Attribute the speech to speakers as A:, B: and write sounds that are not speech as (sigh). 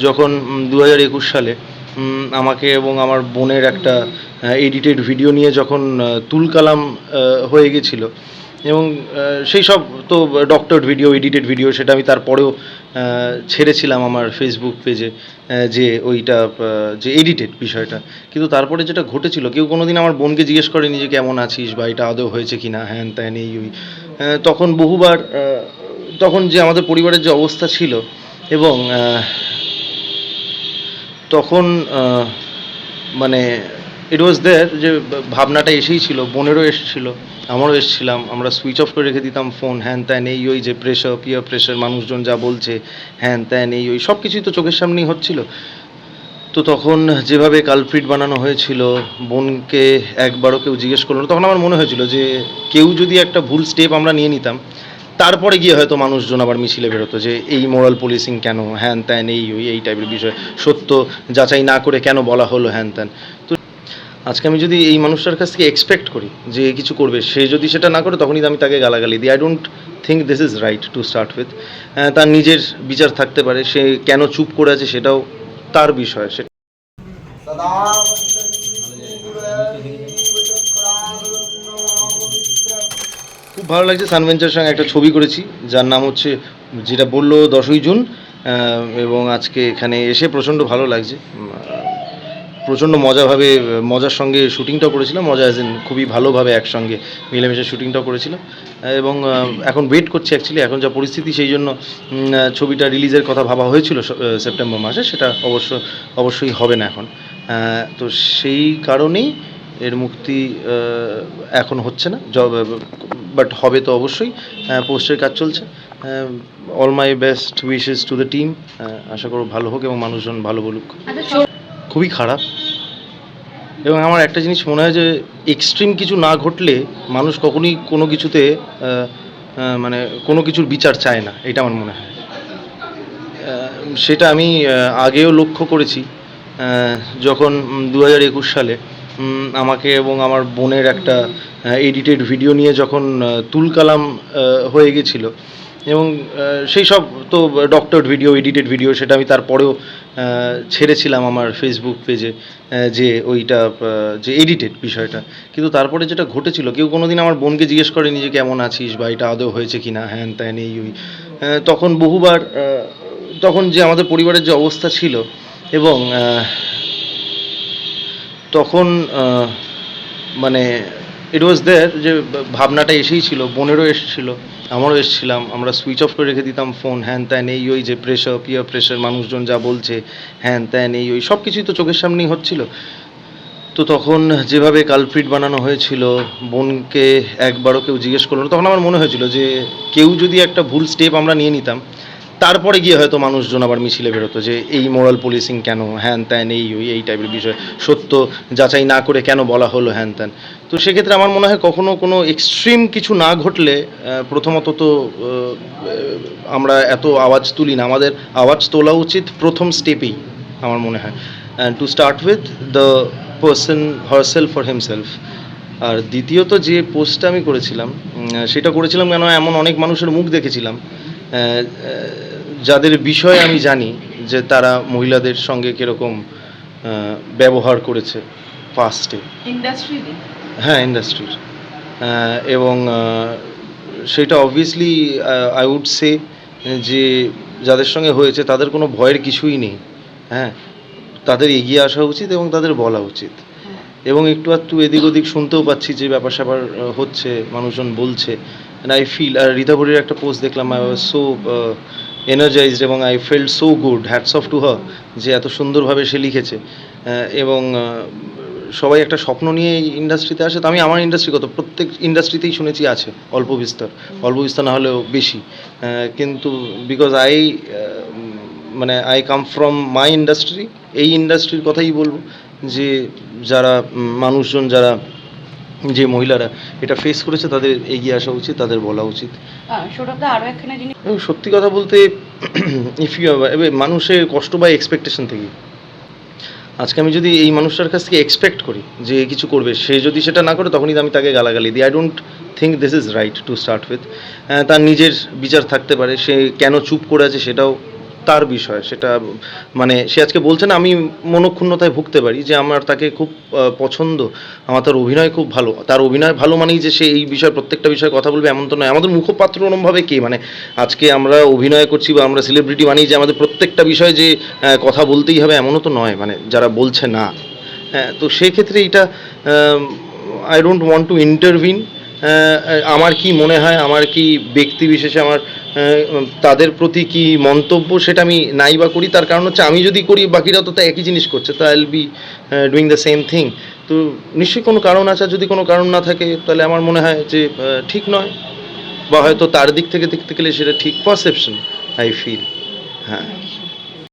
A: যখন দু হাজার একুশ সালে আমাকে এবং আমার বোনের একটা এডিটেড ভিডিও নিয়ে যখন তুলকালাম হয়ে গেছিল। এবং সেই সব তো ডক্টর ভিডিও এডিটেড ভিডিও সেটা আমি তারপরেও ছেড়েছিলাম আমার ফেসবুক পেজে যে ওইটা যে এডিটেড বিষয়টা। কিন্তু তারপরে যেটা ঘটেছিল, কেউ কোনো দিন আমার বোনকে জিজ্ঞেস করেনি যে কেমন আছিস বা এটা আদৌ হয়েছে কি না হ্যান ত্যান এই ওই। তখন বহুবার তখন যে আমাদের পরিবারের যে অবস্থা ছিল এবং তখন মানে ইট ওয়াজ দেয়ার যে ভাবনাটা এসেই ছিল, বোনেরও এসেছিল, আমারও এসেছিলাম, আমরা সুইচ অফ করে রেখে দিতাম ফোন হ্যান ত্যান, এই ওই যে প্রেশার পিয়ার প্রেশার মানুষজন যা বলছে, হ্যান ত্যান, এই ওই সব কিছুই তো চোখের সামনেই হচ্ছিল। তো তখন যেভাবে কালপ্রিট বানানো হয়েছিল, বোনকে একবারও কেউ জিজ্ঞেস করল তখন আমার মনে হয়েছিল যে কেউ যদি একটা ভুল স্টেপ আমরা নিয়ে নিতাম তারপরে গিয়ে হয়তো মানুষজন আবার মিছিলে বেরোতো যে এই মোরাল পুলিশিং কেন, হ্যান ত্যান, এই, ওই, এই টাইপের বিষয়, সত্য যাচাই না করে কেন বলা হলো হ্যান ত্যান? তো আজকে আমি যদি এই মানুষটার কাছ থেকে এক্সপেক্ট করি যে কিছু করবে, সে যদি সেটা না করে তখনই আমি তাকে গালাগালি দিই। I don't think this is right to start with তার নিজের বিচার থাকতে পারে, সে কেন চুপ করে আছে সেটাও তার বিষয়, সে খুব ভালো লাগছে। সানভেঞ্চারের সঙ্গে একটা ছবি করেছি, যার নাম হচ্ছে যেটা বলল দশই জুন এবং আজকে এখানে এসে প্রচণ্ড ভালো লাগছে। প্রচণ্ড মজাভাবে, মজার সঙ্গে শুটিংটাও করেছিলাম। মজা অ্যাজ খুবই ভালোভাবে একসঙ্গে মিলেমিশে শুটিংটাও করেছিলাম। এবং এখন ওয়েট করছি অ্যাকচুয়ালি এখন যা পরিস্থিতি, সেই জন্য ছবিটা রিলিজের কথা ভাবা হয়েছিল সেপ্টেম্বর মাসে। সেটা অবশ্য, অবশ্যই হবে না এখন। তো সেই কারণেই এর মুক্তি এখন হচ্ছে না। বাট হবে তো অবশ্যই পোস্টের কাজ চলছে। All my best wishes to the team আশা করব ভালো হোক এবং মানুষজন ভালো বলুক। খুবই খারাপ। এবং আমার একটা জিনিস মনে হয় যে এক্সট্রিম কিছু না ঘটলে মানুষ কখনোই কোনো কিছুতে মানে কোনো কিছুর বিচার চায় না, এটা আমার মনে হয়। সেটা আমি আগেও লক্ষ্য করেছি যখন দু হাজার একুশ সালে আমাকে এবং আমার বোনের একটা এডিটেড ভিডিও নিয়ে যখন তুলকালাম হয়ে গেছিল। এবং সেই সব তো ডক্টর ভিডিও এডিটেড ভিডিও সেটা আমি তারপরেও ছেড়েছিলাম আমার ফেসবুক পেজে যে ওইটা যে এডিটেড বিষয়টা। কিন্তু তারপরে যেটা ঘটেছিল, কেউ কোনো দিন আমার বোনকে জিজ্ঞেস করেনি যে কেমন আছিস বা এটা আদৌ হয়েছে কি না হ্যান ত্যান, এই, ওই। তখন বহুবার তখন যে আমাদের পরিবারের যে অবস্থা ছিল এবং তখন মানে ইট ওয়াজ দেয়ার যে ভাবনাটা এসেই ছিল, বোনেরও এসেছিল, আমারও এসেছিলাম, আমরা সুইচ অফ করে রেখে দিতাম ফোন হ্যান ত্যান এই, ওই যে প্রেশার পিয়ার প্রেশার মানুষজন যা বলছে, হ্যান ত্যান এই, ওই, সব কিছুই তো চোখের সামনেই হচ্ছিল। তো তখন যেভাবে কালপ্রিট বানানো হয়েছিল, বোনকে একবারও কেউ জিজ্ঞেস করল তখন আমার মনে হয়েছিল যে কেউ যদি একটা ভুল স্টেপ আমরা নিয়ে নিতাম তারপরে গিয়ে হয়তো মানুষজন আবার মিছিলে বেরোতো যে এই মোরাল পুলিশিং কেন, হ্যান ত্যান, এই, ওই, এই টাইপের বিষয়। সত্য যাচাই না করে কেন বলা হলো হ্যান ত্যান? তো সেক্ষেত্রে আমার মনে হয় কখনো কোনো এক্সট্রিম কিছু না ঘটলে প্রথমত তো আমরা এত আওয়াজ তুলি না। আমাদের আওয়াজ তোলা উচিত প্রথম স্টেপেই আমার মনে হয়। And to start with the person herself for himself আর দ্বিতীয়ত যে পোস্টটা আমি করেছিলাম সেটা করেছিলাম কেন এমন অনেক মানুষের মুখ দেখেছিলাম। যাদের বিষয়ে আমি জানি যে তারা মহিলাদের সঙ্গে কীরকম ব্যবহার করেছে
B: ফার্স্টে
A: হ্যাঁ ইন্ডাস্ট্রির এবং সেটা অবভিয়াসলি আই উড সে যে যাদের সঙ্গে হয়েছে তাদের কোনো ভয়ের কিছুই নেই। হ্যাঁ তাদের এগিয়ে আসা উচিত এবং তাদের বলা উচিত। এবং একটু একটু এদিক ওদিক শুনতেও পাচ্ছি যে ব্যাপার স্যাপার হচ্ছে, মানুষজন বলছে। অ্যান্ড আই ফিল আর রীতাভরির একটা পোস্ট দেখলাম আই ওয়াজ সো এনার্জাইজড এবং I felt so good hats off to her যে এত সুন্দরভাবে সে লিখেছে। এবং সবাই একটা স্বপ্ন নিয়ে এই ইন্ডাস্ট্রিতে আসে, তো আমি আমার ইন্ডাস্ট্রি কত, প্রত্যেক ইন্ডাস্ট্রিতেই শুনেছি আছে, অল্প বিস্তর। অল্প বিস্তর না হলেও বেশি। কিন্তু বিকজ আই মানে I come from my industry এই ইন্ডাস্ট্রির কথাই বলব। যে যারা মানুষজন যারা যে মহিলারা এটা ফেস করেছে তাদের এগিয়ে আসা উচিত তাদের বলা উচিত। সত্যি কথা বলতে (clears throat) ইফ ইউ মানুষের কষ্ট বা এক্সপেকটেশন থেকে। আজকে আমি যদি এই মানুষটার কাছ থেকে এক্সপেক্ট করি যে কিছু করবে সে যদি সেটা না করে তখনই আমি তাকে গালাগালি দিই। I don't think this is right to start with তার নিজের বিচার থাকতে পারে সে কেন চুপ করে আছে সেটাও তার বিষয়, সেটা মানে সে আজকে বলছে না, আমি মনক্ষুণ্ণতায় ভুগতে পারি যে আমার তাকে খুব পছন্দ, আমার তার অভিনয় খুব ভালো। তার অভিনয় ভালো মানেই যে সে এই বিষয় প্রত্যেকটা বিষয়ে কথা বলবে এমন তো নয়। আমাদের মুখপাত্র ওরমভাবে কে? মানে আজকে আমরা অভিনয় করছি বা আমরা সেলিব্রিটি মানেই যে আমাদের প্রত্যেকটা বিষয়ে যে কথা বলতেই হবে এমনও তো নয়। মানে যারা বলছে না। হ্যাঁ তো সেক্ষেত্রে এটা I don't want to intervene আমার কি মনে হয়, আমার কি ব্যক্তি বিশেষে আমার তাদের প্রতি কি মন্তব্য সেটা আমি নাই বা করি? তার কারণ হচ্ছে আমি যদি করি বাকিরা তো তা একই জিনিস করছে, তো I will be doing the same thing তো নিশ্চয়ই কোনো কারণ আছে, যদি কোনো কারণ না থাকে, তাহলে আমার মনে হয় যে ঠিক নয়। বা হয়তো তার দিক থেকে দেখতে গেলে সেটা ঠিক পারসেপশন আই ফিল হ্যাঁ।